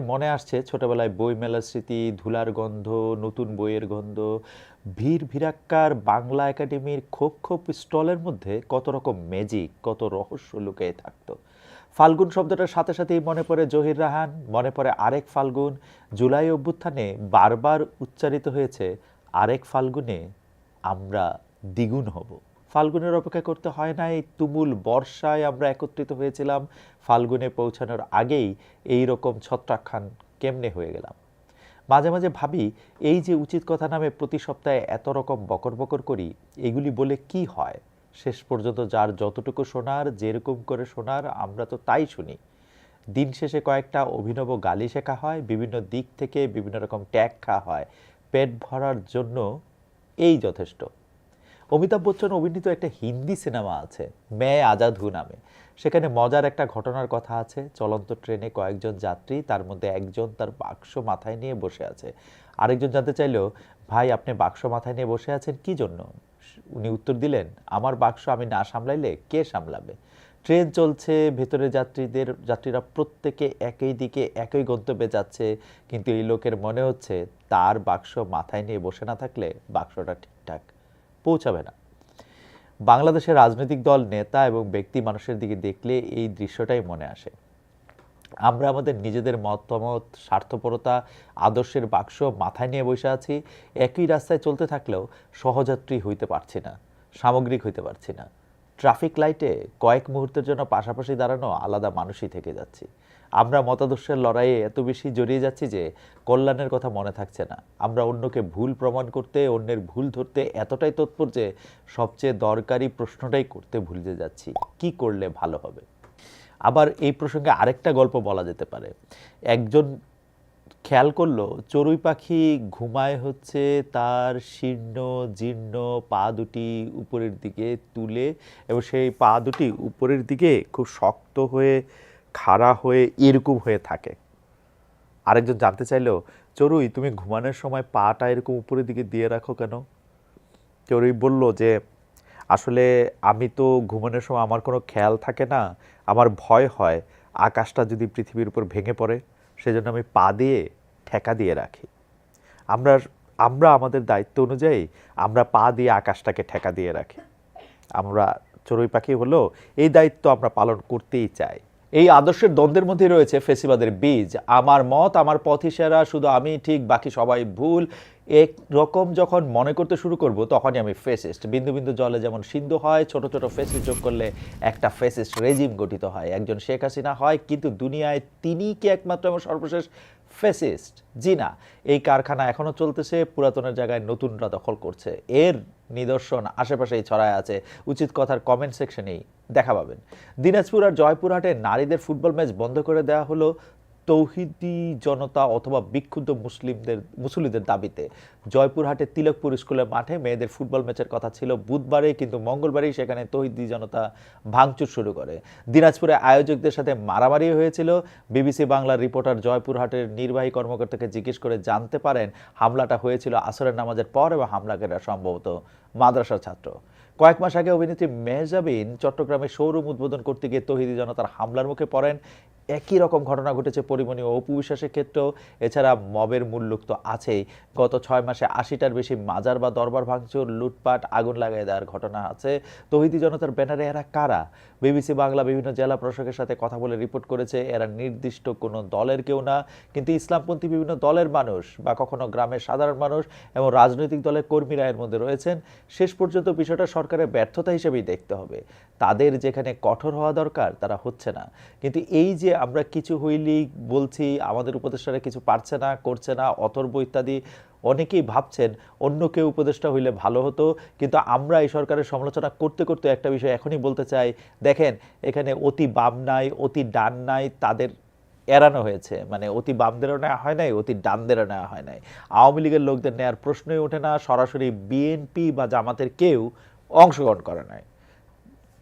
মনে আসছে ছোটবেলায় বই মেলার স্মৃতি, ধুলার গন্ধ, নতুন বইয়ের গন্ধ, ভিড় ভিড়াক্কার বাংলা একাডেমির খোপ খোপ স্টলের মধ্যে কত রকম ম্যাজিক কত রহস্য লুকিয়ে থাকতো। ফাল্গুন শব্দটার সাথে সাথেই মনে পড়ে জহির রাহান, মনে পড়ে আরেক ফাল্গুন। জুলাই অভ্যুত্থানে বারবার উচ্চারিত হয়েছে, আরেক ফাল্গুনে আমরা দ্বিগুণ হব। ফাল্গুনের অপেক্ষা করতে হয় না, এই তুমুল বর্ষায় আমরা একত্রিত হয়েছিলাম। ফাল্গুনে পৌঁছানোর আগেই এই রকম ছত্রাখান কেমনে হয়ে গেলাম? মাঝে মাঝে ভাবি, এই যে উচিত কথা নামে প্রতি সপ্তাহে এত রকম বকর বকর করি, এগুলি বলে কি হয়? শেষ পর্যন্ত যার যতটুকু শোনার, যেরকম করে শোনার, আমরা তো তাই শুনি। দিন শেষে কয়েকটা অভিনব গালি শেখা হয়, বিভিন্ন দিক থেকে বিভিন্ন রকম ট্যাগ খাওয়া হয়। পেট ভরার জন্য এই যথেষ্ট। অমিতাভ বচ্চন অভিনীত একটা হিন্দি সিনেমা আছে, মেয়ে আজাদ হু নামে। সেখানে মজার একটা ঘটনার কথা আছে, চলন্ত ট্রেনে কয়েকজন যাত্রী, তার মধ্যে একজন তার বাক্স মাথায় নিয়ে বসে আছে। আরেকজন জানতে চাইলো, ভাই, আপনি বাক্স মাথায় নিয়ে বসে আছেন কি জন্য? উনি উত্তর দিলেন, আমার বাক্স আমি না সামলাইলে কে সামলাবে? ট্রেন চলছে, ভেতরে যাত্রীদের, যাত্রীরা প্রত্যেকে একই দিকে একই গন্তব্যে যাচ্ছে, কিন্তু এই লোকের মনে হচ্ছে তার বাক্স মাথায় নিয়ে বসে না থাকলে বাক্সটা ঠিকঠাক পৌঁছাবে না। বাংলাদেশের রাজনৈতিক দল, নেতা এবং ব্যক্তি মানুষের দিকে দেখলে এই দৃশ্যটাই মনে আসে। আমরা আমাদের নিজেদের মতামত, স্বার্থপরতা, আদর্শের বাক্স মাথায় নিয়ে বসে আছি। একই রাস্তায় চলতে থাকলেও সহযাত্রী হইতে পারছি না, সামগ্রিক হইতে পারছি না। ট্রাফিক লাইটে কয়েক মুহূর্তের জন্য পাশাপাশি দাঁড়ানো আলাদা মানুষই থেকে যাচ্ছি। আমরা মতাদর্শের লড়াইয়ে এত বেশি জড়িয়ে যাচ্ছি যে কল্যাণের কথা মনে থাকছে না। আমরা অন্যকে ভুল প্রমাণ করতে, অন্যের ভুল ধরতে এতটাই তৎপর যে সবচেয়ে দরকারি প্রশ্নটাই করতে ভুলে যাচ্ছি। কি করলে ভালো হবে? আবার এই প্রসঙ্গে আরেকটা গল্প বলা যেতে পারে। একজন খেয়াল করল, চড়ুই পাখি ঘুমায় হচ্ছে তার শীর্ণ, জীর্ণ পা দুটি উপরের দিকে তুলে এবং সেই পা দুটি উপরের দিকে খুব শক্ত হয়ে খাড়া হয়ে এরকম হয়ে থাকে। আরেকজন জানতে চাইলো চড়ুই তুমি ঘুমানোর সময় পাটা এরকম উপরের দিকে দিয়ে রাখো কেন? চড়ুই বলল যে, আসলে আমি তো ঘুমানোর সময় আমার কোনো খেয়াল থাকে না, আমার ভয় হয়, আকাশটা যদি পৃথিবীর উপর ভেঙে পড়ে, সেজন্য আমি পা দিয়ে ঠেকা দিয়ে রাখি। আমরা আমরা আমাদের দায়িত্ব অনুযায়ী আমরা পা দিয়ে আকাশটাকে ঠেকা দিয়ে রাখি। আমরা চড়ুই পাখি হলো, এই দায়িত্ব আমরা পালন করতেই চাই। এই আদর্শের দ্বন্দ্বের মধ্যে রয়েছে ফেসিবাদের বীজ। আমার মত, আমার পথই সেরা, শুধু আমি ঠিক, বাকি সবাই ভুল। এক রকম যখন মনে করতে শুরু করব, তখনই আমি ফেসিস্ট। বিন্দু বিন্দু জলে যেমন সিন্ধু হয়, ছোট ছোট ফেসিস্ট যোগ করলে একটা ফেসিস্ট রেজিম গঠিত হয়। একজন শেখ হাসিনা হয়, কিন্তু দুনিয়ায় তিনি কি একমাত্র এবং সর্বশেষ ফেসিস্ট জি না, এই কারখানা এখনও চলতেছে, পুরাতনের জায়গায় নতুনরা দখল করছে। এর নিদর্শন আশেপাশেই ছড়ায় আছে। উচিত কথার কমেন্ট সেকশনেই দেখা পাবেন। দিনাজপুর আর জয়পুরহাটে নারীদের ফুটবল ম্যাচ বন্ধ করে দেওয়া হলো তৌহিদি জনতা অথবা বিক্ষুব্ধ মুসলিমদের মুসলিদের দাবিতে জয়পুরহাটের তিলকপুর স্কুলের মাঠে মেয়েদের ফুটবল ম্যাচের কথা ছিল বুধবারে, কিন্তু মঙ্গলবারেই সেখানে তৌহিদি জনতা ভাঙচুর শুরু করে। দিনাজপুরে আয়োজকদের সাথে মারামারি হয়েছিল। বিবিসি বাংলার রিপোর্টার জয়পুরহাটের নির্বাহী কর্মকর্তাকে জিজ্ঞেস করে জানতে পারেন, হামলাটা হয়েছিল আসরের নামাজের পর এবং হামলাকারীরা সম্ভবত মাদ্রাসার ছাত্র। কয়েক মাস আগে অভিনেত্রী মেহজাবিন চট্টগ্রামে শোরুম উদ্বোধন করতে গিয়ে তহিদি জনতার হামলার মুখে পড়েন। একই রকম ঘটনা ঘটেছে পরিমণি ও অপু বিশ্বাসের ক্ষেত্রেও। এছাড়া মবের মূল্যুক তো আছেই। গত ছয় মাসে আশিটার বেশি মাজার বা দরবার ভাঙচুর, লুটপাট, আগুন লাগাই দেওয়ার ঘটনা আছে। তহিদি জনতার ব্যানারে এরা কারা? বিবিসি বাংলা বিভিন্ন জেলা প্রশাসকের সাথে কথা বলে রিপোর্ট করেছে, এরা নির্দিষ্ট কোনো দলের কেউ না। কিন্তু ইসলামপন্থী বিভিন্ন দলের মানুষ বা কখনো গ্রামের সাধারণ মানুষ এবং রাজনৈতিক দলের কর্মীরা এর মধ্যে রয়েছেন। শেষ পর্যন্ত বিষয়টা সরকারের ব্যর্থতা হিসেবেই দেখতে হবে। তাদের যেখানে কঠোর হওয়া দরকার, তারা হচ্ছে না। কিন্তু এই যে আমরা কিছু হইলেই বলছি, আমাদের উপদেষ্টারা কিছু পারছে না, করছে না, অথর্ব ইত্যাদি অনেকেই ভাবছেন অন্য কেউ উপদেষ্টা হইলে ভালো হতো। কিন্তু আমরা এই সরকারের সমালোচনা করতে করতে একটা বিষয় এখনই বলতে চাই। দেখেন, এখানে অতি বাম নাই, অতি ডান নাই, তাদের এড়ানো হয়েছে। মানে অতি বামদেরও নেওয়া হয় নাই, অতি ডানদেরও নেওয়া হয় নাই। আওয়ামী লীগের লোকদের নেওয়ার প্রশ্নই ওঠে না। সরাসরি বিএনপি বা জামাতের কেউ অংশগ্রহণ করে নাই।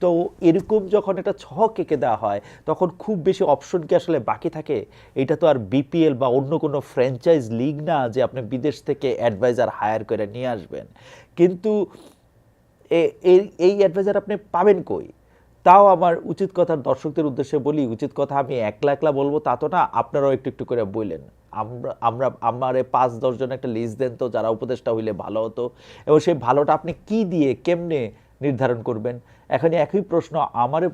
তো এরকম যখন একটা ছক এঁকে দেওয়া হয়, তখন খুব বেশি অপশন কি আসলে বাকি থাকে? এটা তো আর বিপিএল বা অন্য কোনো ফ্র্যাঞ্চাইজ লিগ না যে আপনি বিদেশ থেকে অ্যাডভাইজার হায়ার করে নিয়ে আসবেন। কিন্তু এই এই অ্যাডভাইজার আপনি পাবেন কই? তাও আমার উচিত কথার দর্শকদের উদ্দেশ্যে বলি, উচিত কথা আমি একলা একলা বলব তা তো না, আপনারাও একটু একটু করে বললেন। আমরা আমরা, আমার এই পাঁচ দশজন একটা লিস্ট দেন তো, যারা উপদেষ্টা হইলে ভালো হতো। এবং সেই ভালোটা আপনি কি দিয়ে, কেমনে নির্ধারণ করবেন? এখন একই প্রশ্ন, আমারে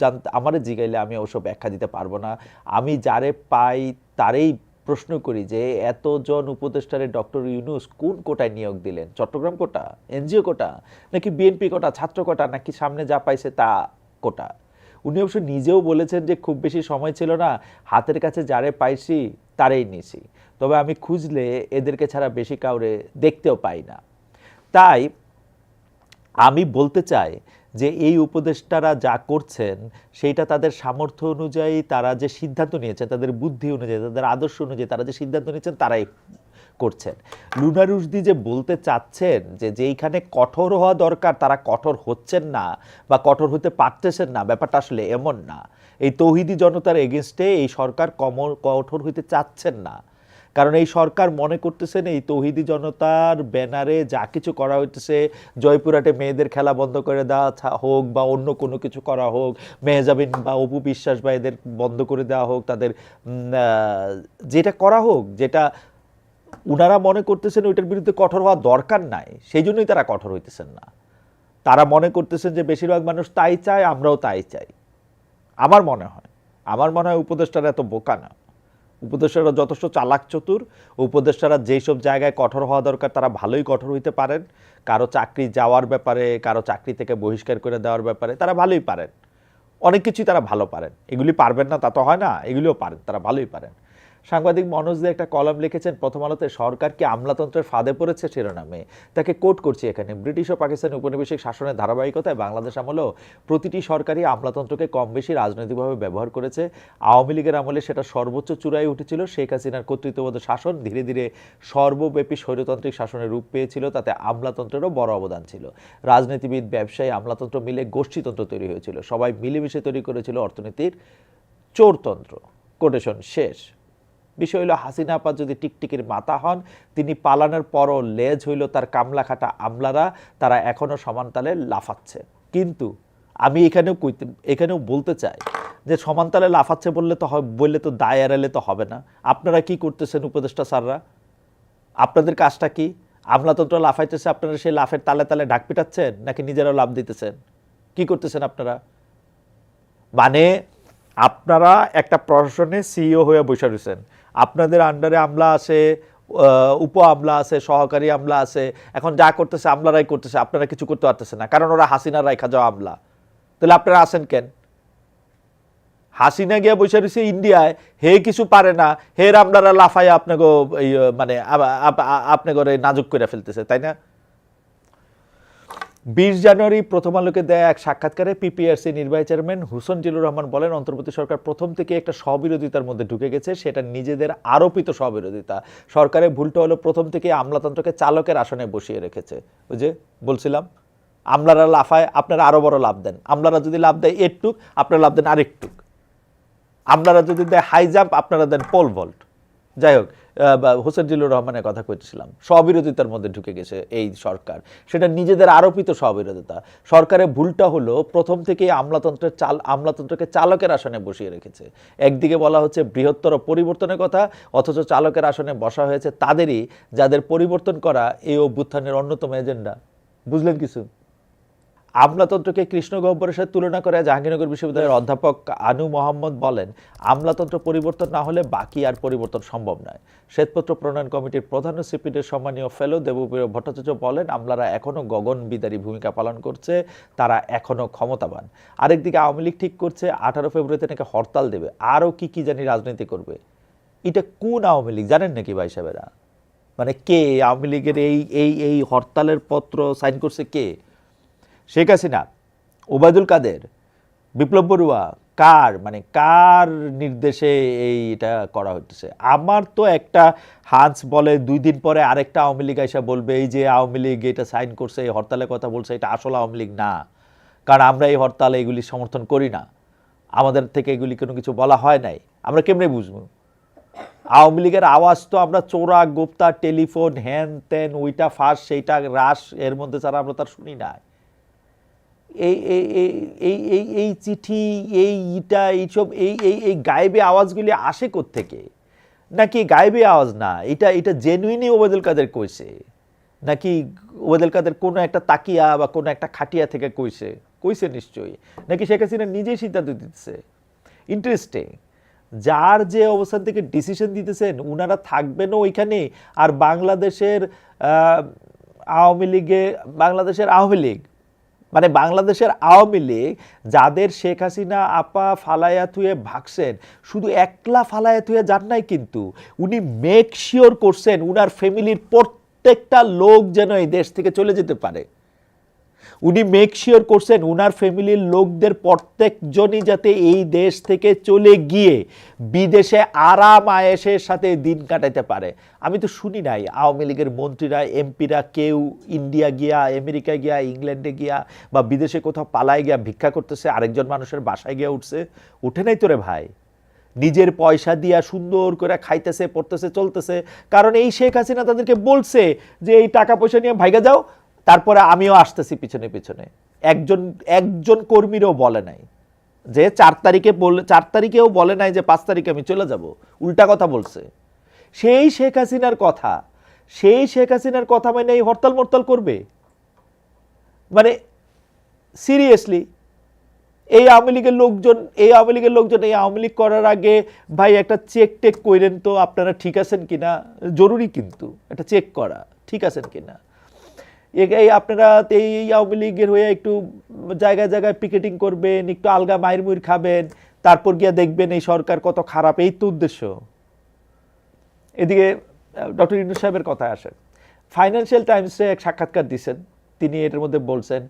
জানতে, আমারে জিগাইলে আমি অবশ্য ব্যাখ্যা দিতে পারব না। আমি যারে পাই তারেই প্রশ্ন করি যে, এতজন উপদেষ্টারে ডক্টর ইউনুস কোন কোটায় নিয়োগ দিলেন? চট্টগ্রাম কোটা? NGO quota? নাকি বিএনপি কোটা, ছাত্র কোটা? নাকি সামনে যা পাইছে তা কোটা? উনি অবশ্য নিজেও বলেছেন যে, খুব বেশি সময় ছিল না, হাতের কাছে যারে পাইছি তারেই নিছি। তবে আমি খুঁজলে এদেরকে ছাড়া বেশি কাউরে দেখতেও পাই না। তাই আমি বলতে চাই যে এই উপদেষ্টারা যা করছেন, সেইটা তাদের সামর্থ্য অনুযায়ী তারা যে সিদ্ধান্ত নিয়েছেন, তাদের বুদ্ধি অনুযায়ী, তাদের আদর্শ অনুযায়ী তারা যে সিদ্ধান্ত নিয়েছেন, তারাই করছেন। লুনা রুশদি যে বলতে চাচ্ছেন যে যেইখানে কঠোর হওয়া দরকার, তারা কঠোর হচ্ছেন না বা কঠোর হতে পারতেছেন না, ব্যাপারটা আসলে এমন না। এই তৌহিদি জনতার এগেনস্টে এই সরকার কম কঠোর হইতে চাচ্ছেন না। কারণ এই সরকার মনে করতেছেন এই তৌহিদি জনতার ব্যানারে যা কিছু করা হইতেছে, জয়পুরহাটে মেয়েদের খেলা বন্ধ করে দেওয়া হোক বা অন্য কোনো কিছু করা হোক, মেহজাবিন বা অপু বিশ্বাস বা এদের বন্ধ করে দেওয়া হোক, তাদের যেটা করা হোক, যেটা উনারা মনে করতেছেন ওইটার বিরুদ্ধে কঠোর হওয়া দরকার নাই, সেই জন্যই তারা কঠোর হইতেছেন না। তারা মনে করতেছেন যে বেশিরভাগ মানুষ তাই চায়, আমরাও তাই চাই। আমার মনে হয়, আমার মনে হয় উপদেষ্টারা এত বোকা না। উপদেষ্টারা যথেষ্ট চালাক চতুর। উপদেষ্টারা যেসব জায়গায় কঠোর হওয়া দরকার, তারা ভালোই কঠোর হইতে পারেন। কারও চাকরি যাওয়ার ব্যাপারে, কারও চাকরি থেকে বহিষ্কার করে দেওয়ার ব্যাপারে, তারা ভালোই পারেন। অনেক কিছুই তারা ভালো পারেন। এগুলি পারবেন না, তা তো হয় না। এগুলিও পারেন, তারা ভালোই পারেন। সাংবাদিক মনোজ দে একটা কলাম লিখেছেন, প্রথম আলোতে সরকার কি আমলাতন্ত্রের ফাঁদে পড়েছে? শিরোনামে। তাকে কোট করছি এখানে। ব্রিটিশ ও পাকিস্তানি উপনিবেশিক শাসনের ধারাবাহিকতায় বাংলাদেশ আমলেও প্রতিটি সরকারই আমলাতন্ত্রকে কম বেশি রাজনৈতিকভাবে ব্যবহার করেছে। আওয়ামী লীগের আমলে সেটা সর্বোচ্চ চূড়ায় উঠেছিল। শেখ হাসিনার কর্তৃত্ববোধ শাসন ধীরে ধীরে সর্বব্যাপী স্বৈরতান্ত্রিক শাসনের রূপ পেয়েছিল। তাতে আমলাতন্ত্রেরও বড় অবদান ছিল। রাজনীতিবিদ, ব্যবসায়ী, আমলাতন্ত্র মিলে গোষ্ঠীতন্ত্র তৈরি হয়েছিল। সবাই মিলেমিশে তৈরি করেছিল অর্থনীতির চোরতন্ত্র। কোটেশন শেষ। বিষয় হইল হাসিনা আপা যদি টিকটিকির মাথা হন, তিনি পালানোর পরও লেজ হইল তার কামলা খাটা আমলারা, তারা এখনও সমানতালে লাফাচ্ছে। কিন্তু আমি এখানেও কইতে, এখানেও বলতে চাই যে সমানতালে লাফাচ্ছে বললে তো বললে তো দায় এড়ালে তো হবে না। আপনারা কি করতেছেন উপদেষ্টা স্যাররা? আপনাদের কাজটা কি? আমলাতন্ত্র লাফাইতেছে, আপনারা সেই লাফের তালে তালে ডাক পিটাচ্ছেন নাকি নিজেরাও লাভ দিতেছেন? কি করতেছেন আপনারা? মানে আপনারা একটা প্রশাসনে সিইও হয়ে বসে রয়েছেন। আপনাদের আন্ডারে আমলা আছে উপ আমলা আছে, সহকারী আমলা আছে, এখন যা করতেছে আমলারাই করতেছে, আপনারা কিছু করতে পারতেছে না, কারণ ওরা হাসিনা রাইখা যাওয়া আমলা। তাহলে আপনারা আসেন কেন? হাসিনা গিয়া বসে রয়েছে ইন্ডিয়ায় হে কিছু পারে না হে আমলারা লাফায় আপনাকে মানে আপনাকে নাজুক করে ফেলতেছে, তাই না? বিশ জানুয়ারি প্রথম আলোকে দেয়া এক সাক্ষাৎকারে পিপিআরসি নির্বাহী চেয়ারম্যান হুসেন জিলুর রহমান বলেন, অন্তর্বর্তী সরকার প্রথম থেকে একটা স্ববিরোধিতার মধ্যে ঢুকে গেছে, সেটা নিজেদের আরোপিত স্ববিরোধিতা সরকারের ভুলটা হলো প্রথম থেকে আমলাতন্ত্রকে চালকের আসনে বসিয়ে রেখেছে। ওই যে বলছিলাম, আমলারা লাফায়, আপনারা আরও বড় লাভ দেন। আমলারা যদি লাভ দেয় একটুক আপনারা লাভ দেন আরেকটুক আমলারা যদি দেয় হাই জাম্প আপনারা দেন পোল ভল্ট যাই হোক হোসেন জিল্লুর রহমানের কথা কইতেছিলাম, স্ববিরোধিতার মধ্যে ঢুকে গেছে এই সরকার। সেটা নিজেদের আরোপিত স্ববিরোধিতা। সরকারের ভুলটা হলো প্রথম থেকেই আমলাতন্ত্রের চাল, আমলাতন্ত্রকে চালকের আসনে বসিয়ে রেখেছে। একদিকে বলা হচ্ছে বৃহত্তর পরিবর্তনের কথা, অথচ চালকের আসনে বসা হয়েছে তাদেরই, যাদের পরিবর্তন করা এই অভ্যুত্থানের অন্যতম এজেন্ডা। বুঝলেন কিছু? আমলাতন্ত্রকে কৃষ্ণ গহ্বরের সাথে তুলনা করে জাহাঙ্গীরনগর বিশ্ববিদ্যালয়ের অধ্যাপক আনু মোহাম্মদ বলেন, আমলাতন্ত্র পরিবর্তন না হলে বাকি আর পরিবর্তন সম্ভব নয়। শ্বেতপত্র প্রণয়ন কমিটির প্রধান সিপিডির সম্মানীয় ফেলো দেবপ্রিয় ভট্টাচার্য বলেন, আমলারা এখনও গগন বিদারী ভূমিকা পালন করছে, তারা এখনও ক্ষমতাবান। আরেকদিকে আওয়ামী লীগ ঠিক করছে, আঠারো ফেব্রুয়ারিতে নাকি হরতাল দেবে। আরও কি কি জানি রাজনীতি করবে। এটা কোন আওয়ামী লীগ, জানেন নাকি ভাই সাহেবেরা? মানে কে? আওয়ামী লীগের এই এই এই হরতালের পত্র সাইন করছে কে? শেখ হাসিনা, ওবায়দুল কাদের, বিপ্লব বড়ুয়া, কার মানে কার নির্দেশে এইটা করা হচ্ছে আমার তো একটা হান্স বলে দুই দিন পরে আরেকটা আওয়ামী লীগ এসে বলবে, এই যে আওয়ামী লীগ এটা সাইন করছে, এই হরতালের কথা বলছে, এটা আসলে আওয়ামী লীগ না। কারণ আমরা এই হরতালে এগুলি সমর্থন করি না। আমাদের থেকে এগুলি কোনো কিছু বলা হয় নাই। আমরা কেমনে বুঝব? আওয়ামী লীগের আওয়াজ তো আমরা চোরা, গোপ্তা, টেলিফোন, হ্যান ত্যান, ওইটা ফাঁস, সেইটা রাস, এর মধ্যে ছাড়া আমরা তার শুনি না এই এই এই এই চিঠি, এই ইটা, এইসব, এই এই এই গায়েবে আওয়াজগুলি আসে থেকে নাকি গায়েবে আওয়াজ না? এটা এটা জেনুইনই ওবায়দুল কাদের কইছে? নাকি ওবায়দুল কাদের কোনো একটা তাকিয়া বা কোনো একটা খাটিয়া থেকে কইছে? কইছে নিশ্চয়ই। নাকি শেখ হাসিনা নিজেই সিদ্ধান্ত দিতেছে? ইন্টারেস্টিং যার যে অবস্থান থেকে ডিসিশন দিতেছেন, উনারা থাকবেনও ওইখানে। আর বাংলাদেশের আওয়ামী লীগে, বাংলাদেশের আওয়ামী লীগ মানে বাংলাদেশের আওয়ামী লীগ, যাদের শেখ হাসিনা আপা ফালায়া থুয়ে ভাগছেন, শুধু একলা ফালায়া থুয়ে যান নাই কিন্তু, উনি মেক শিওর করছেন উনার ফ্যামিলির প্রত্যেকটা লোক যেন এই দেশ থেকে চলে যেতে পারে। উনি মেক শিওর করছেন উনার ফ্যামিলির লোকদের প্রত্যেকজনই যাতে এই দেশ থেকে চলে গিয়ে বিদেশে আরাম আয়েসের সাথে দিন কাটাতে পারে। আমি তো শুনি নাই, আওয়ামী লীগের মন্ত্রীরা, এমপিরা কেউ ইন্ডিয়া গিয়া, আমেরিকা গিয়া, ইংল্যান্ডে গিয়া বা বিদেশে কোথাও পালায় গিয়া ভিক্ষা করতেছে, আরেকজন মানুষের বাসায় গিয়া উঠছে উঠে নাই তো রে ভাই। নিজের পয়সা দিয়া সুন্দর করে খাইতেছে, পড়তেছে, চলতেছে। কারণ এই শেখ হাসিনা তাদেরকে বলছে যে, এই টাকা পয়সা নিয়ে ভাইগা যাও তারপরে আমিও আসতেছি পিছনে পিছনে। একজন একজন কর্মীরও বলে নাই। যে চার তারিখে বল চার তারিখেও বলে নাই যে পাঁচ তারিখে আমি চলে যাব। উল্টা কথা বলছে। সেই শেখ হাসিনার কথা, সেই শেখ হাসিনার কথা মানে এই হরতাল মরতাল করবে? মানে সিরিয়াসলি এই আওয়ামী লীগের লোকজন, এই আওয়ামী লীগের লোকজন এই আওয়ামী লীগ করার আগে ভাই একটা চেক টেক কইরেন তো, আপনারা ঠিক আছেন কিনা? জরুরি কিন্তু, একটা চেক করা। ঠিক আছেন কিনা? এই আপনারা এই আওয়ামী লীগের হয়ে একটু জায়গায় জায়গায় পিকেটিং করবেন, একটু আলগা মায়ের মুইর খাবেন, তারপর গিয়া দেখবেন এই সরকার কত খারাপ, এই তো উদ্দেশ্য। এদিকে ডক্টর ইন্দু সাহেবের কথায় আসেন। ফাইন্যান্সিয়াল টাইমসে এক সাক্ষাৎকার দিচ্ছেন তিনি এটার মধ্যে বলছেন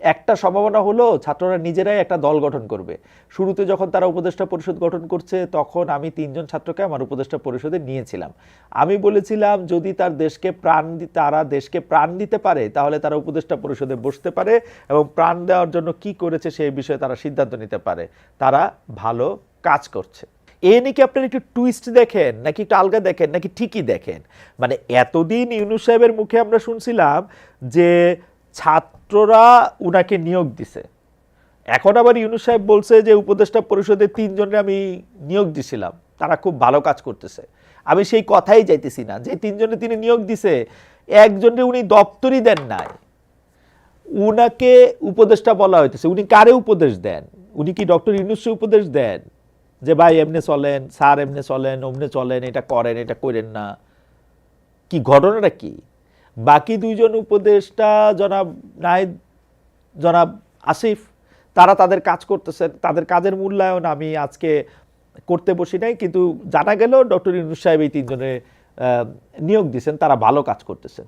একটা সম্ভাবনা হলো ছাত্ররা নিজেরাই একটা দল গঠন করবে। শুরুতে যখন তারা উপদেষ্টা পরিষদ গঠন করছে, তখন আমি তিনজন ছাত্রকে আমার উপদেষ্টা পরিষদে নিয়েছিলাম। আমি বলেছিলাম, যদি তার দেশকে প্রাণ তারা দেশকে প্রাণ দিতে পারে, তাহলে তারা উপদেষ্টা পরিষদে বসতে পারে এবং প্রাণ দেওয়ার জন্য কি করেছে সেই বিষয়ে তারা সিদ্ধান্ত নিতে পারে। তারা ভালো কাজ করছে। এ নাকি আপনার একটু টুইস্ট দেখেন, নাকি একটু আলগা দেখেন, নাকি ঠিকই দেখেন? মানে এতদিন ইউনুস সাহেবের মুখে আমরা শুনছিলাম যে ছাত্ররা উনাকে নিয়োগ দিছে। এখন আবার ইউনুস সাহেব বলছে যে, উপদেষ্টা পরিষদে তিনজনে আমি নিয়োগ দিছিলাম। তারা খুব ভালো কাজ করতেছে। আমি সেই কথাই যাইতেছি না। যে তিনজনে তিনি নিয়োগ দিছে একজনে উনি দপ্তরই দেন নাই। উনাকে উপদেষ্টা বলা হইতেছে। উনি কারে উপদেশ দেন? উনি কি ডক্টর ইউনুসে উপদেশ দেন? যে, ভাই, এমনি চলেন, স্যার এমনি চলেন, অমনে চলেন, এটা করেন এটা করেন না। কি ঘটনাটা কি? বাকি দুইজন উপদেষ্টা জনাব নাহিদ জনাব আসিফ, তারা তাদের কাজ করতেছেন তাদের কাজের মূল্যায়ন আমি আজকে করতে বসি নাই, কিন্তু জানা গেল ডক্টর ইউনুস সাহেব এই তিনজনে নিয়োগ দিয়েছেন, তারা ভালো কাজ করতেছেন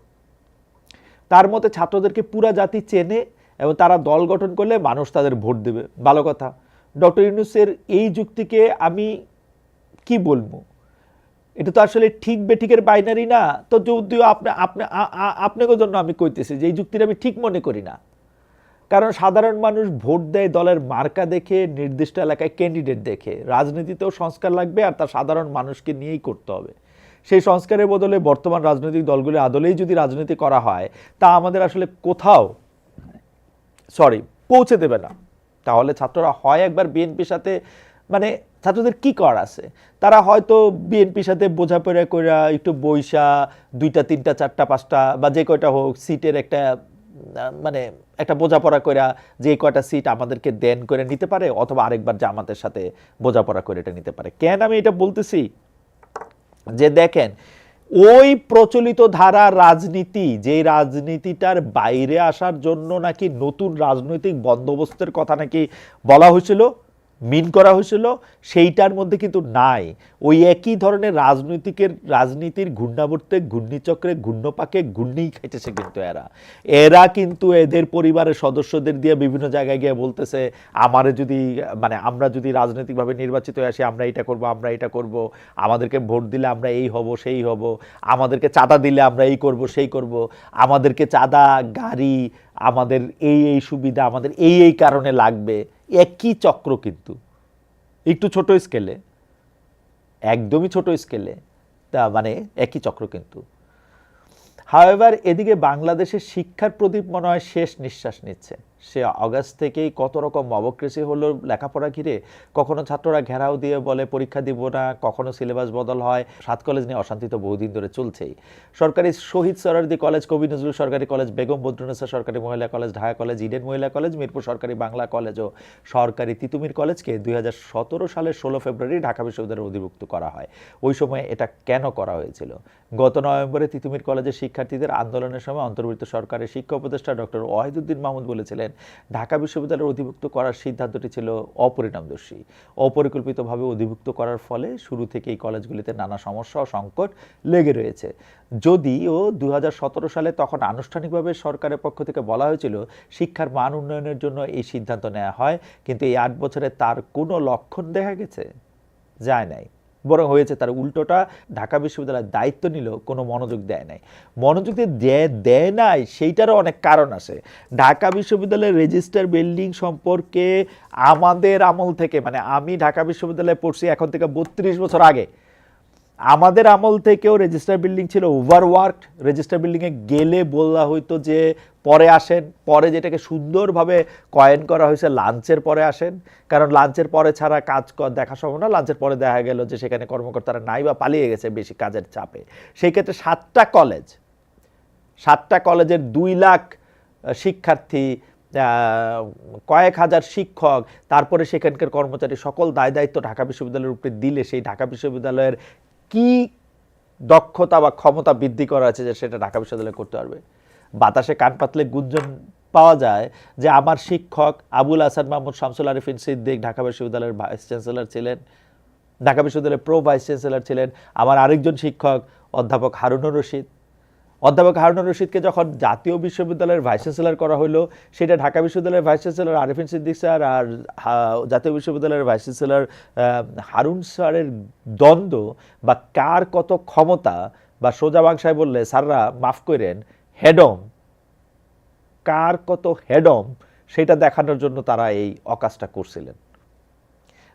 তার মতে ছাত্রদেরকে পুরা জাতি চেনে এবং তারা দল গঠন করলে মানুষ তাদের ভোট দেবে। ভালো কথা। ডক্টর ইউনুসের এই যুক্তিকে আমি কি বলব? এটা তো আসলে ঠিক বেঠিকের বাইনারি না। তো যদিও আপনি আপনি আপনাকে জন্য আমি কইতেছি যে এই যুক্তিটা আমি ঠিক মনে করি না। কারণ সাধারণ মানুষ ভোট দেয় দলের মার্কা দেখে, নির্দিষ্ট এলাকায় ক্যান্ডিডেট দেখে। রাজনীতিতেও সংস্কার লাগবে আর তা সাধারণ মানুষকে নিয়েই করতে হবে। সেই সংস্কারের বদলে বর্তমান রাজনৈতিক দলগুলি আদলেই যদি রাজনীতি করা হয়, তা আমাদের আসলে কোথাও সরি পৌঁছে দেবে না। তাহলে ছাত্ররা হয় একবার বিএনপির সাথে মানে ছাত্রদের কি কর আছে? তারা হয়তো বিএনপির সাথে বোঝাপড়া করে একটু বৈশা দুইটা, তিনটা, চারটা, পাঁচটা বা যে কয়টা হোক সিটের একটা মানে একটা বোঝাপড়া করে যে কয়টা সিট আমাদেরকে দেন করে নিতে পারে অথবা আরেকবার জামাতের সাথে বোঝাপড়া করে এটা নিতে পারে। কেন আমি এটা বলতেছি? যে দেখেন, ওই প্রচলিত ধারা রাজনীতি, যে রাজনীতিটার বাইরে আসার জন্য নাকি নতুন রাজনৈতিক বন্দোবস্তের কথা নাকি বলা হয়েছিল মিন করা হয়েছিল, সেইটার মধ্যে কিন্তু নাই। ওই একই ধরনের রাজনৈতিকের, রাজনীতির ঘূর্ণাবর্তে, ঘূর্ণিচক্রে, ঘূর্ণপাকে ঘূর্ণিই খাইতেছে কিন্তু এরা। এরা কিন্তু এদের পরিবারের সদস্যদের দিয়ে বিভিন্ন জায়গায় গিয়ে বলতেছে, আমারে যদি মানে আমরা যদি রাজনৈতিকভাবে নির্বাচিত হয়ে আসি, আমরা এটা করব, আমরা এটা করব। আমাদেরকে ভোট দিলে আমরা এই হব, সেই হব। আমাদেরকে চাঁদা দিলে আমরা এই করব, সেই করব। আমাদেরকে চাঁদা, গাড়ি, আমাদের এই এই সুবিধা, আমাদের এই এই কারণে লাগবে। একই চক্র কিন্তু। একটু ছোট স্কেলে একদমই ছোট স্কেলে তা মানে একই চক্র কিন্তু। হাওয়েভার এদিকে বাংলাদেশের শিক্ষার প্রদীপ মনে হয় শেষ নিঃশ্বাস নিচ্ছে। সে অগাস্ট থেকেই কত রকম অবক্রেসি হলো লেখাপড়া ঘিরে? কখনো ছাত্ররা ঘেরাও দিয়ে বলে পরীক্ষা দিব না, কখনো সিলেবাস বদল হয়, সাত কলেজ নিয়ে অশান্তি তো বহুদিন ধরে চলছেই। সরকারি শহীদ সরারদি কলেজ, কবি নজরুল সরকারি কলেজ, বেগম বদরুন্নেসা সরকারি মহিলা কলেজ, ঢাকা কলেজ, ইডেন মহিলা কলেজ, মিরপুর সরকারি বাংলা কলেজ ও সরকারি তিতুমির কলেজকে দুই হাজার সতেরো সালের ষোলো ফেব্রুয়ারি ঢাকা বিশ্ববিদ্যালয়ে অধিভুক্ত করা হয়। ওই সময় এটা কেন করা হয়েছিল? গত নভেম্বরে তিতুমির কলেজের শিক্ষার্থীদের আন্দোলনের সময় অন্তর্বর্তী সরকারের শিক্ষা উপদেষ্টা ডক্টর ওয়াহিদুদ্দিন মাহমুদ বলেছিলেন ঢাকা বিশ্ববিদ্যালয়ের অধিভুক্ত করার সিদ্ধান্তটি ছিল অপরিণামদর্শী। অপরিকল্পিতভাবে অধিভুক্ত করার ফলে শুরু থেকেই কলেজগুলিতে নানা সমস্যা ও সংকট লেগে রয়েছে। যদিও দু হাজার সতেরো সালে তখন আনুষ্ঠানিকভাবে সরকারের পক্ষ থেকে বলা হয়েছিল, শিক্ষার মান উন্নয়নের জন্য এই সিদ্ধান্ত নেওয়া হয়, কিন্তু এই আট বছরে তার কোনো লক্ষণ দেখা গেছে? যায় নাই। বরং হয়েছে তার উল্টোটা। ঢাকা বিশ্ববিদ্যালয়ের দায়িত্ব নিল কোনো মনোযোগ দেয় নাই। মনোযোগ দিয়ে দেয় নাই, সেইটারও অনেক কারণ আছে। ঢাকা বিশ্ববিদ্যালয়ের রেজিস্টার বিল্ডিং সম্পর্কে আমাদের আমল থেকে মানে আমি ঢাকা বিশ্ববিদ্যালয়ে পড়ছি এখন থেকে বত্রিশ বছর আগে আমাদের আমল থেকেও রেজিস্টার বিল্ডিং ছিল ওভারওয়ার্ক রেজিস্টার বিল্ডিংয়ে গেলে বলা হইতো যে পরে আসেন, পরে যেটাকে সুন্দরভাবে কয়েন করা হয়েছে লাঞ্চের পরে আসেন। কারণ লাঞ্চের পরে ছাড়া কাজ দেখা সম্ভব না। লাঞ্চের পরে দেখা গেল যে সেখানে কর্মকর্তারা নাই বা পালিয়ে গেছে বেশি কাজের চাপে। সেই ক্ষেত্রে সাতটা কলেজ সাতটা কলেজের দুই লাখ শিক্ষার্থী কয়েক হাজার শিক্ষক, তারপরে সেখানকার কর্মচারী সকল দায় দায়িত্ব ঢাকা বিশ্ববিদ্যালয়ের উপরে দিলে সেই ঢাকা বিশ্ববিদ্যালয়ের কি দক্ষতা বা ক্ষমতা বৃদ্ধি করা আছে যে সেটা ঢাকা বিশ্ববিদ্যালয় করতে পারবে? বাতাসে কান পাতলে গুঞ্জন পাওয়া যায় যে আমার শিক্ষক আবুল হাসান মাহমুদ শামসুল আরিফিন সিদ্দিক ঢাকা বিশ্ববিদ্যালয়ের ভাইস চ্যান্সেলর ছিলেন, ঢাকা বিশ্ববিদ্যালয়ের প্রো ভাইস চ্যান্সেলর ছিলেন, আমার আরেকজন শিক্ষক অধ্যাপক হারুনুর রশিদ অধ্যাপক হারুনুর রশিদকে যখন জাতীয় বিশ্ববিদ্যালয়ের ভাইস চ্যান্সেলর করা হলো সেটা ঢাকা বিশ্ববিদ্যালয়ের vice chancellor Arifin Siddique sir আর জাতীয় বিশ্ববিদ্যালয়ের ভাইস চ্যান্সেলর হারুন স্যারের দ্বন্দ্ব বা কার কত ক্ষমতা বা সোজা বাংশায় বললে, স্যাররা, মাফ করেন, হেডম। কার কত হেডম, সেটা দেখানোর জন্য তারা এই অকাজটা করছিলেন।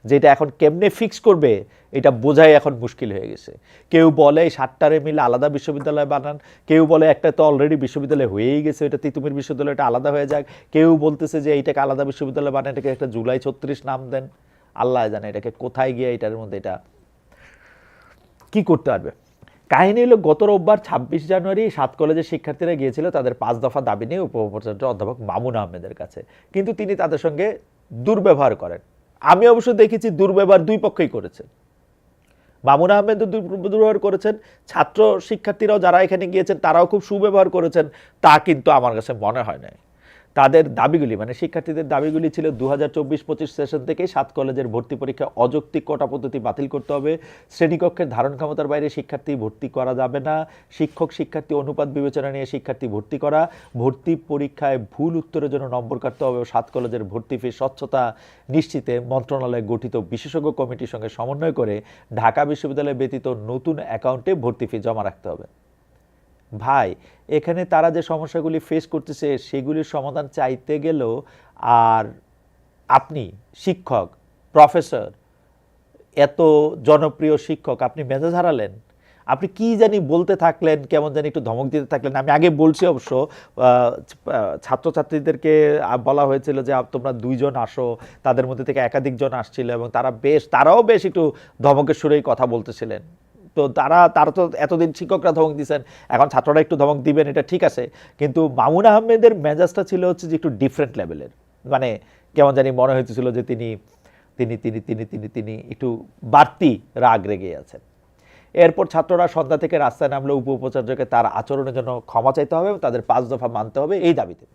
যেটা এখন কেমনে ফিক্স করবে, এটা বোঝাই এখন মুশকিল হয়ে গেছে। কেউ বলে সাতটারে মিলে আলাদা বিশ্ববিদ্যালয় বানান, কেউ বলে একটা তো অলরেডি বিশ্ববিদ্যালয় হয়েই গেছে এটা তিতুমির বিশ্ববিদ্যালয়টা আলাদা হয়ে যাক। কেউ বলতেছে যে এইটাকে আলাদা বিশ্ববিদ্যালয় বানান, এটাকে একটা জুলাই ছত্রিশ নাম দেন। আল্লাহ জানে এটাকে কোথায় গিয়ে এটার মধ্যে এটা কি করতে পারবে। কাহিনী হলো, গত রোববার ছাব্বিশ জানুয়ারি সাত কলেজের শিক্ষার্থীরা গিয়েছিল তাদের পাঁচ দফা দাবি নিয়ে উপউপাচার্য অধ্যাপক মামুন আহমেদের কাছে। কিন্তু তিনি তাদের সঙ্গে দুর্ব্যবহার করেন। আমি অবশ্য দেখেছি দুর্ব্যবহার দুই পক্ষেই করেছে মামুন আহমেদ দুর্ব্যবহার করেছেন, ছাত্র শিক্ষার্থীরাও যারা এখানে গিয়েছেন তারাও খুব সুব্যবহার করেছেন, তা কিন্তু আমার কাছে মনে হয় নাই। তাদের দাবিগুলি মানে শিক্ষার্থীদের দাবিগুলি ছিল দু হাজার চব্বিশ পঁচিশ সেশন থেকেই সাত কলেজের ভর্তি পরীক্ষা অযৌক্তিক কোটা পদ্ধতি বাতিল করতে হবে। শ্রেণীকক্ষের ধারণ ক্ষমতার বাইরে শিক্ষার্থী ভর্তি করা যাবে না। শিক্ষক, শিক্ষার্থী অনুপাত বিবেচনা নিয়ে শিক্ষার্থী ভর্তি করা। ভর্তি পরীক্ষায় ভুল উত্তরের জন্য নম্বর কাটতে হবে ও সাত কলেজের ভর্তি ফি স্বচ্ছতা নিশ্চিতে মন্ত্রণালয় গঠিত বিশেষজ্ঞ কমিটির সঙ্গে সমন্বয় করে ঢাকা বিশ্ববিদ্যালয় ব্যতীত নতুন অ্যাকাউন্টে ভর্তি ফি জমা রাখতে হবে। ভাই, এখানে তারা যে সমস্যাগুলি ফেস করতেছে, সেগুলির সমাধান চাইতে গেলেও আর আপনি শিক্ষক প্রফেসর এত জনপ্রিয় শিক্ষক, আপনি মেজাজ হারালেন। আপনি কি জানি বলতে থাকলেন, কেমন জানি একটু ধমক দিতে থাকলেন। আমি আগে বলছি অবশ্য ছাত্রছাত্রীদেরকে বলা হয়েছিল যে তোমরা দুইজন আসো। তাদের মধ্যে থেকে একাধিক জন আসছিল এবং তারা বেশ, তারাও বেশ একটু ধমকের সুরেই কথা বলতেছিলেন। তো তারা তারা তো এতদিন শিক্ষকরা ধমক দিয়েছেন, এখন ছাত্ররা একটু ধমক দিবেন, এটা ঠিক আছে। কিন্তু মামুন আহমেদের মেজাজটা ছিল হচ্ছে যে একটু ডিফারেন্ট লেভেলের মানে কেমন জানি মনে হয়েছিল যে তিনি তিনি তিনি তিনি তিনি তিনি একটু বাড়তি রাগ রেগে আছেন। এরপর ছাত্ররা সন্ধ্যা থেকে রাস্তায় নামলে উপ উপাচার্যকে তার আচরণের জন্য ক্ষমা চাইতে হবে এবং তাদের পাঁচ দফা মানতে হবে এই দাবিতে।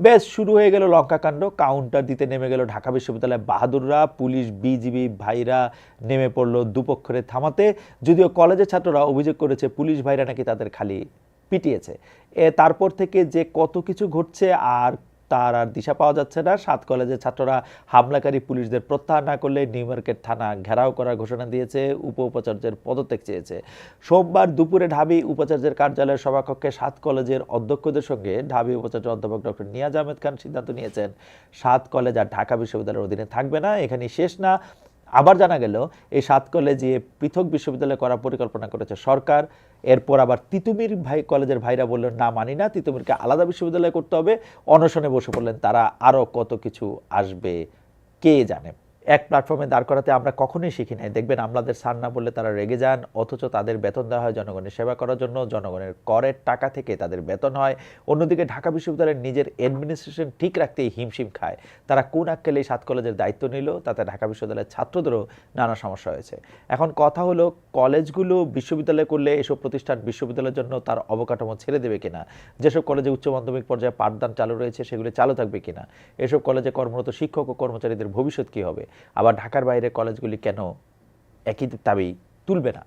বেশ, শুরু হয়ে গেল লঙ্কাকাণ্ড। কাউন্টার দিতে নেমে গেল ঢাকা বিশ্ববিদ্যালয়ের বাহাদুররা। পুলিশ, বিজিবি ভাইরা নেমে পড়ল দুপক্ষরে থামাতে। যদিও কলেজের ছাত্ররা অভিযোগ করেছে, পুলিশ ভাইরা নাকি তাদের খালি পিটিয়েছে। এ, তারপর থেকে যে কত কিছু ঘটছে আর তার আর দিশা পাওয়া যাচ্ছে না। সাত কলেজের ছাত্ররা হামলাকারী পুলিশদের প্রত্যাহার না করলে নিউ মার্কেট থানা ঘেরাও করার ঘোষণা দিয়েছে, উপ উপাচার্যের পদত্যাগ চেয়েছে। সোমবার দুপুরে ঢাবি উপাচার্যের কার্যালয়ের সভাকক্ষে সাত কলেজের অধ্যক্ষদের সঙ্গে ঢাবি উপাচার্য অধ্যাপক ডক্টর নিয়াজ আহমেদ খান সিদ্ধান্ত নিয়েছেন। সাত কলেজ আর ঢাকা বিশ্ববিদ্যালয়ের অধীনে থাকবে না এখানে শেষ না। আবার জানা গেল, এই সাত কলেজে পৃথক বিশ্ববিদ্যালয় করার পরিকল্পনা করেছে সরকার। এরপর আবার তিতুমির ভাই কলেজের ভাইরা বললেন না, মানি না, তিতুমিরকে আলাদা বিশ্ববিদ্যালয় করতে হবে। অনশনে বসে পড়লেন তারা। আরও কত কিছু আসবে, কে জানে? এক প্ল্যাটফর্মে দাঁড় করাতে আমরা কখনোই শিখি নাই। দেখবেন আমাদের সার না বললে তারা রেগে যান, অথচ তাদের বেতন দেওয়া হয় জনগণের সেবা করার জন্য, জনগণের করের টাকা থেকে তাদের বেতন হয়। অন্যদিকে ঢাকা বিশ্ববিদ্যালয়ের নিজের অ্যাডমিনিস্ট্রেশন ঠিক রাখতেই হিমশিম খায়। তারা কোন আক্কেলে এই সাত কলেজের দায়িত্ব নিল? তাতে ঢাকা বিশ্ববিদ্যালয়ের ছাত্রদেরও নানা সমস্যা হয়েছে। এখন কথা হলো, কলেজগুলো বিশ্ববিদ্যালয় করলে এসব প্রতিষ্ঠান বিশ্ববিদ্যালয়ের জন্য তার অবকাঠামো ছেড়ে দেবে কিনা? যেসব কলেজে উচ্চ মাধ্যমিক পর্যায়ে পাঠদান চালু রয়েছে, সেগুলি চালু থাকবে কিনা? এসব কলেজে কর্মরত শিক্ষক ও কর্মচারীদের ভবিষ্যৎ কী হবে? আবার ঢাকার বাইরে কলেজগুলি কেন একই দাবি তুলবে না?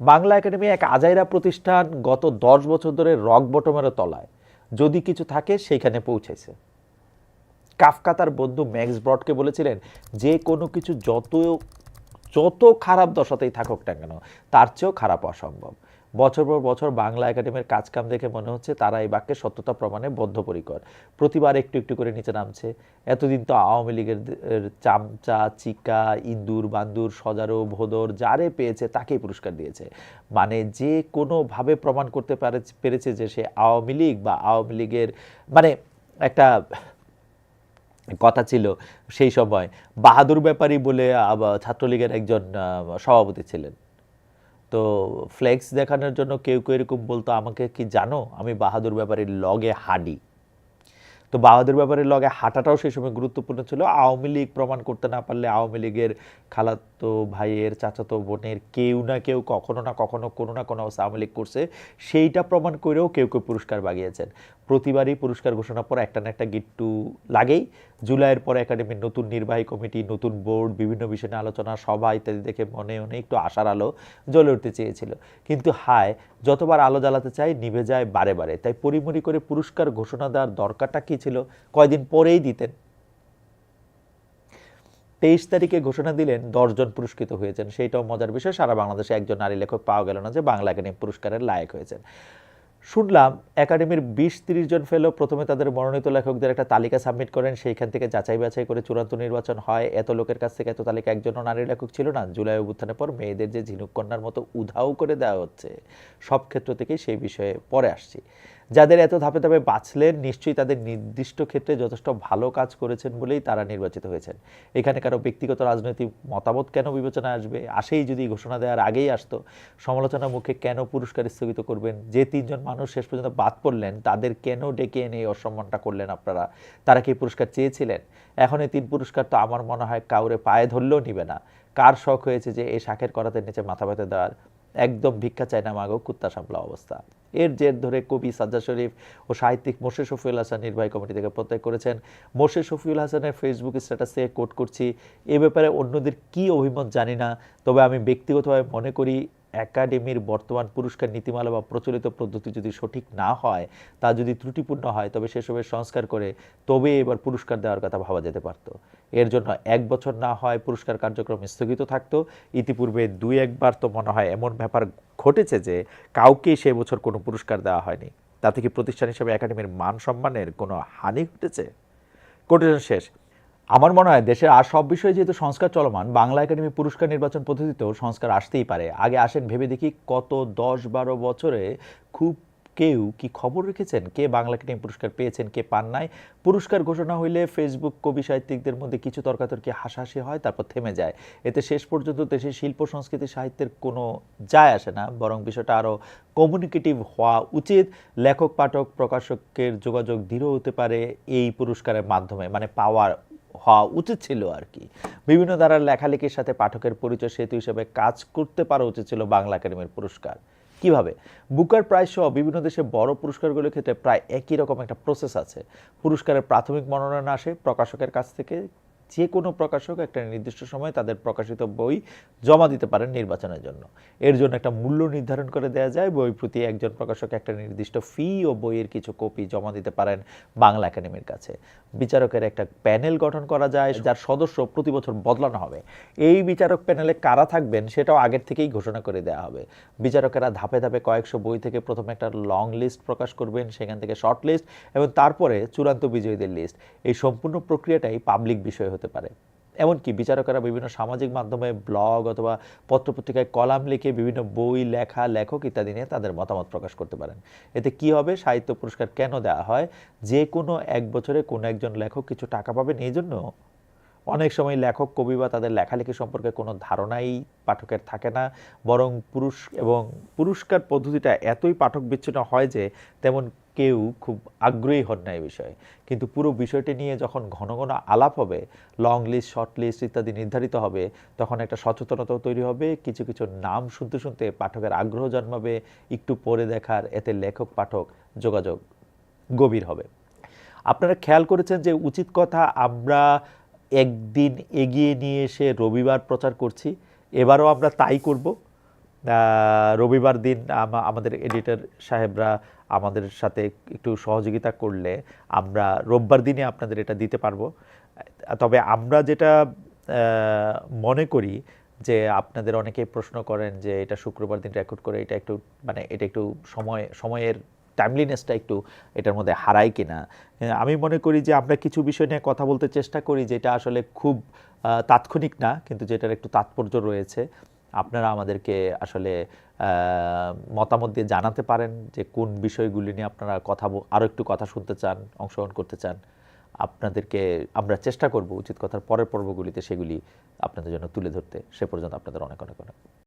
বাংলা একাডেমি এক আজাইরা প্রতিষ্ঠান গত দশ বছর ধরে রক বটমের তলায়। যদি কিছু থাকে, সেইখানে পৌঁছেছে। কাফকা তার বন্ধু ম্যাক্স ব্রডকে বলেছিলেন, যে কোনো কিছু যত যত খারাপ দশাতেই থাকুক না কেন, তার চেয়েও খারাপ অসম্ভব। বছর পর বছর বাংলা একাডেমির কাজকাম দেখে মনে হচ্ছে তারা এই বাক্যের সত্যতা প্রমাণে বদ্ধপরিকর। প্রতিবার একটু একটু করে নিচে নামছে। এতদিন তো আওয়ামী লীগের চামচা চিকা ইন্দুর বান্দুর, সজারো, ভোদর যারে পেয়েছে তাকেই পুরস্কার দিয়েছে। মানে যে কোনোভাবে প্রমাণ করতে পারে পেরেছে যে সে আওয়ামী লীগ বা আওয়ামী লীগের মানে একটা কথা ছিল সেই সময়। বাহাদুর ব্যাপারী বলে ছাত্রলীগের একজন সভাপতি ছিলেন। তো ফ্লেক্স দেখানোর জন্য কেউ কেউ এরকম বলতো, আমাকে কি জানো? আমি বাহাদুর ব্যাপারীর লগে হাডি তো বাহাদুর ব্যাপারের লগে হাঁটাটাও সেই সময় গুরুত্বপূর্ণ ছিল। আওয়ামী লীগ প্রমাণ করতে না পারলে আওয়ামী লীগের খালাতো ভাইয়ের, চাচাতো বোনের কেউ না কেউ, কখনো না কখনো, কোনো না কোনো আওয়ামী লীগ করছে। সেইটা প্রমাণ করেও কেউ কেউ পুরস্কার বাগিয়েছেন। প্রতিবারই পুরস্কার ঘোষণার পর একটা না একটা গিট্টু লাগেই। জুলাইয়ের পরে একাডেমির নতুন নির্বাহী কমিটি, নতুন বোর্ড, বিভিন্ন বিষয় নিয়ে আলোচনা, সভা ইত্যাদি দেখে মনে মনে একটু আশার আলো জ্বলে উঠতে চেয়েছিল। কিন্তু হায়, যতবার আলো জ্বালাতে চাই নিভে যায় বারে বারে। তাই পরিমরি করে পুরস্কার ঘোষণা দেওয়ার দরকারটা কী ছিল, কয়দিন পরেই দিতেন। তেইশ তারিখে ঘোষণা দিলেন দশজন পুরস্কৃত হয়েছেন। সেইটাও মজার বিষয়, সারা বাংলাদেশে একজন নারী লেখক পাওয়া গেল না যে বাংলা একাডেমি পুরস্কারের লায়ক হয়েছেন। শুনলাম একাডেমির বিশ তিরিশ জন ফেলো প্রথমে তাদের মনোনীত লেখকদের একটা তালিকা সাবমিট করেন, সেইখান থেকে যাচাই বাছাই করে চূড়ান্ত নির্বাচন হয়। এত লোকের কাছ থেকে এত তালিকা, একজনও নারী লেখক ছিল না। জুলাই অভ্যুত্থানের পর মেয়েদের যে ঝিনুক কন্যার মতো উধাও করে দেওয়া হচ্ছে। সব ক্ষেত্র থেকেই সেই বিষয়ে পরে আসছি। যাদের এত ধাপে ধাপে বাঁচলেন, নিশ্চয়ই তাদের নির্দিষ্ট ক্ষেত্রে যথেষ্ট ভালো কাজ করেছেন বলেই তারা নির্বাচিত হয়েছেন। এখানে কারও ব্যক্তিগত রাজনৈতিক মতামত কেন বিবেচনায় আসবে? আসেই যদি ঘোষণা দেওয়ার আগেই আসতো সমালোচনার মুখে কেন পুরস্কার স্থগিত করবেন? যে তিনজন মানুষ শেষ পর্যন্ত বাদ পড়লেন, তাদের কেন ডেকে এনে অসম্মানটা করলেন আপনারা? তারা কি পুরস্কার চেয়েছিলেন? এখন এই তিন পুরস্কার তো আমার মনে হয় কাউরে পায়ে ধরলেও নিবে না। কার শখ হয়েছে যে এই শাখের করাতে নিচে মাথা ব্যথা দেওয়ার? একদম ভিক্ষা চায় না মাগো, কুত্তা সামলা অবস্থা। এর জের ধরে কবি সাজ্জা শরীফ ও সাহিত্যিক মোশে শফিউল হাসান নির্বাহী কমিটি থেকে প্রত্যয় করেছেন। মোশে শফিউল হাসানের ফেসবুক স্ট্যাটাসে কোট করছি, এ ব্যাপারে অন্যদের কি অভিমত জানি না, তবে আমি ব্যক্তিগতভাবে মনে করি একাডেমির বর্তমান পুরস্কার নীতিমালা বা প্রচলিত পদ্ধতি যদি সঠিক না হয়, তা যদি ত্রুটিপূর্ণ হয়, তবে সেসবের সংস্কার করে তবে এবার পুরস্কার দেওয়ার কথা ভাবা যেতে পারত। এর জন্য এক বছর না হয় পুরস্কার কার্যক্রম স্থগিত থাকতো। ইতিপূর্বে দুই একবার তো মনে হয় এমন ব্যাপার ঘটেছে যে, কাউকেই সে বছর কোনো পুরস্কার দেওয়া হয়নি। তাতে কি প্রতিষ্ঠান হিসেবে একাডেমির মান সম্মানের কোনো হানি ঘটেছে? কোটেশন শেষ। আমার মনে হয় দেশের আর সব বিষয়ে যেহেতু সংস্কার চলমান, বাংলা একাডেমি পুরস্কার নির্বাচন পদ্ধতিতেও সংস্কার আসতেই পারে। আগে আসেন ভেবে দেখি কত দশ বারো বছরে খুব কেউ কি খবর রেখেছেন? কে বাংলা একাডেমি পুরস্কার পেয়েছেন, কে পান নাই? পুরস্কার ঘোষণা হইলে ফেসবুক কবি সাহিত্যিকদের মধ্যে কিছু তর্কাতর্কি হাসাহাসি হয়, তারপর থেমে যায়। এতে শেষ পর্যন্ত দেশের শিল্প সংস্কৃতি সাহিত্যের কোনো যায় আসে না, বরং বিষয়টা আরও কমিউনিকেটিভ হওয়া উচিত। লেখক, পাঠক, প্রকাশকের যোগাযোগ দৃঢ় হতে পারে এই পুরস্কারের মাধ্যমে মানে পাওয়ার হওয়া উচিত ছিল আর কি। বিভিন্ন ধারার লেখালেখির সাথে পাঠকের পরিচয় সেতু হিসেবে কাজ করতে পারা উচিত ছিল বাংলা একাডেমির পুরস্কার। কীভাবে? বুকার প্রাইজ সহ বিভিন্ন দেশে বড় পুরস্কারগুলোর ক্ষেত্রে প্রায় একই রকম একটা প্রসেস আছে। পুরস্কারের প্রাথমিক মনোনয়ন আসে প্রকাশকের কাছ থেকে যে কোনো প্রকাশক একটা নির্দিষ্ট সময় তাদের প্রকাশিত বই জমা দিতে পারেন নির্বাচনের জন্য। এর জন্য একটা মূল্য নির্ধারণ করে দেওয়া যায়। বই প্রতি একজন প্রকাশক একটা নির্দিষ্ট ফি ও বইয়ের কিছু কপি জমা দিতে পারেন বাংলা একাডেমির কাছে। বিচারকের একটা প্যানেল গঠন করা যায় যার সদস্য প্রতি বছর বদলানো হবে। এই বিচারক প্যানেলে কারা থাকবেন সেটাও আগের থেকেই ঘোষণা করে দেওয়া হবে। বিচারকেরা ধাপে ধাপে কয়েকশো বই থেকে প্রথমে একটা লং লিস্ট প্রকাশ করবেন সেখান থেকে শর্ট লিস্ট এবং তারপরে চূড়ান্ত বিজয়ীদের লিস্ট এই সম্পূর্ণ প্রক্রিয়াটাই পাবলিক বিষয় হতে পারে। এমনকি বিচারকেরা বিভিন্ন সামাজিক মাধ্যমে ব্লগ অথবা পত্রপত্রিকায় কলাম লিখে বিভিন্ন বই, লেখা, লেখক ইত্যাদি নিয়ে তাদের মতামত প্রকাশ করতে পারেন। এতে কি হবে? সাহিত্য পুরস্কার কেন দেওয়া হয়? যে কোনো এক বছরে কোনো একজন লেখক কিছু টাকা পাবেন এই জন্য? অনেক সময় লেখক, কবি বা তাদের লেখালেখি সম্পর্কে কোনো ধারণাই পাঠকের থাকে না। বরং পুরুষ এবং পুরস্কার পদ্ধতিটা এতই পাঠক বিচ্ছিন্ন হয় যে, তেমন কেউ খুব আগ্রহী হন না এই বিষয়ে। কিন্তু পুরো বিষয়টি নিয়ে যখন ঘন ঘন আলাপ হবে লং লিস্ট শর্ট লিস্ট ইত্যাদি নির্ধারিত হবে, তখন একটা সচেতনতাও তৈরি হবে, কিছু কিছু নাম শুনতে শুনতে পাঠকের আগ্রহ জন্মাবে, একটু পড়ে দেখার, এতে লেখক, পাঠক যোগাযোগ গভীর হবে। আপনারা খেয়াল করেছেন যে উচিত কথা আমরা একদিন এগিয়ে নিয়ে এসে রবিবার প্রচার করছি, এবারও আমরা তাই করব? রবিবার দিন আমা- আমাদের এডিটর সাহেবরা আমাদের সাথে একটু সহযোগিতা করলে আমরা রোববার দিনে আপনাদের এটা দিতে পারব। তবে আমরা যেটা মনে করি যে আপনাদের অনেকেই প্রশ্ন করেন যে এটা শুক্রবার দিন রেকর্ড করে, এটা একটু মানে এটা একটু সময়, সময়ের টাইমলিনেসটা একটু এটার মধ্যে হারায় কিনা। আমি মনে করি যে আমরা কিছু বিষয় নিয়ে কথা বলতে চেষ্টা করি যেটা আসলে খুব তাৎক্ষণিক না, কিন্তু যেটার একটু তাৎপর্য রয়েছে। আপনারা আমাদেরকে আসলে মতামত দিয়ে জানাতে পারেন যে কোন বিষয়গুলি নিয়ে আপনারা কথা আরও আরও একটু কথা শুনতে চান, অংশগ্রহণ করতে চান। আপনাদেরকে আমরা চেষ্টা করব উচিত কথার পরের পর্বগুলিতে সেগুলি আপনাদের জন্য তুলে ধরতে। সে পর্যন্ত আপনাদের অনেক অনেক অনেক।